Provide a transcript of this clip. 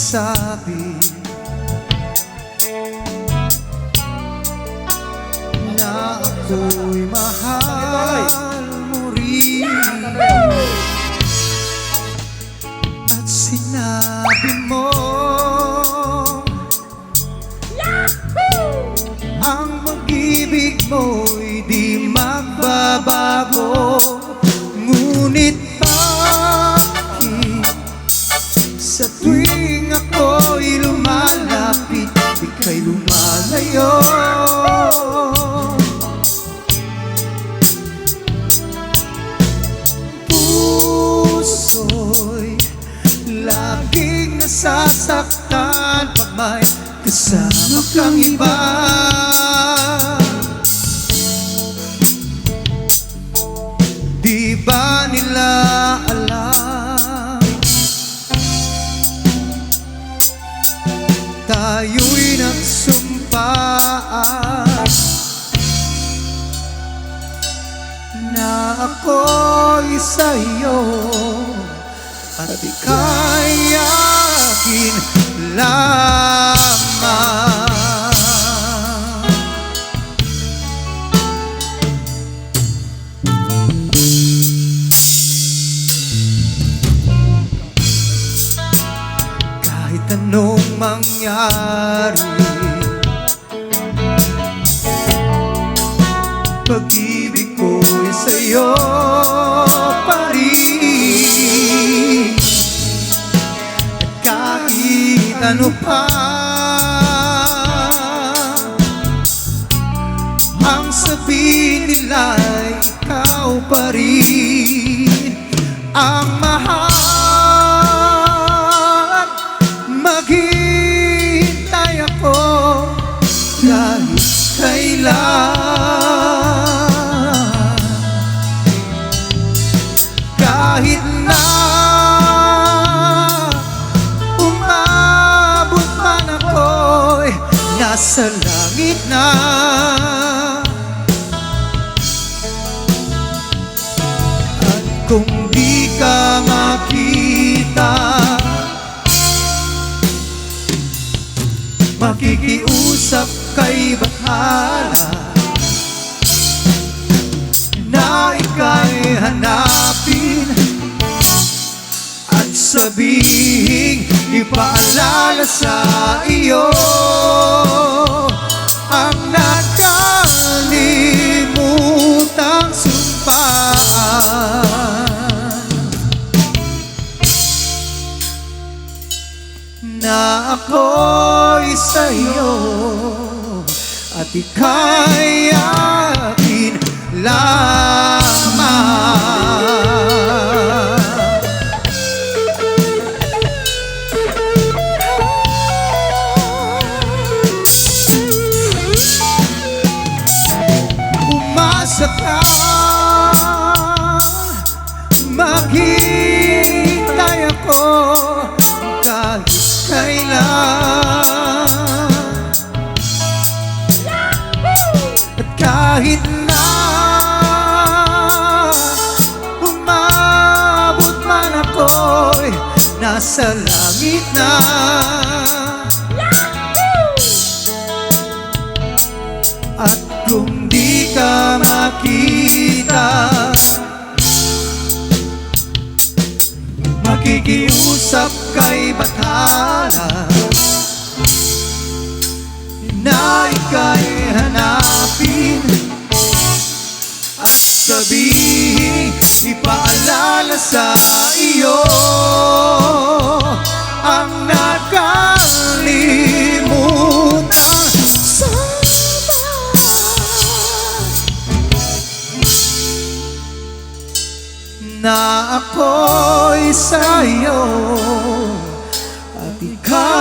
magsabi. Na ako'y mahal nasasaktan Pag may kasama kang iba. Di ba nila alam? Tayo'y nagsumpa Na ako'y sa'yo At ika'y Kahit anong mangyari Pag-ibig ko'y sa'yo pa rin. At kahit ano pa Ang sabihin nila'y Ang mahal. Maghintay ako kahit kailan. Kahit na umabot man ako'y nasa langit na. Kung di makita Makikiusap kay Bathala Na ika'y hanapin At sabihin Ipaalala sa iyo Ang nakalimutang ako'y sa'yo at ika'y akin lamang. Umasa ka Maghintay ako kahit kailan nasa langit na. At kung di ka makita Makikiusap kay Bathala na ako'y sa'yo at ika'y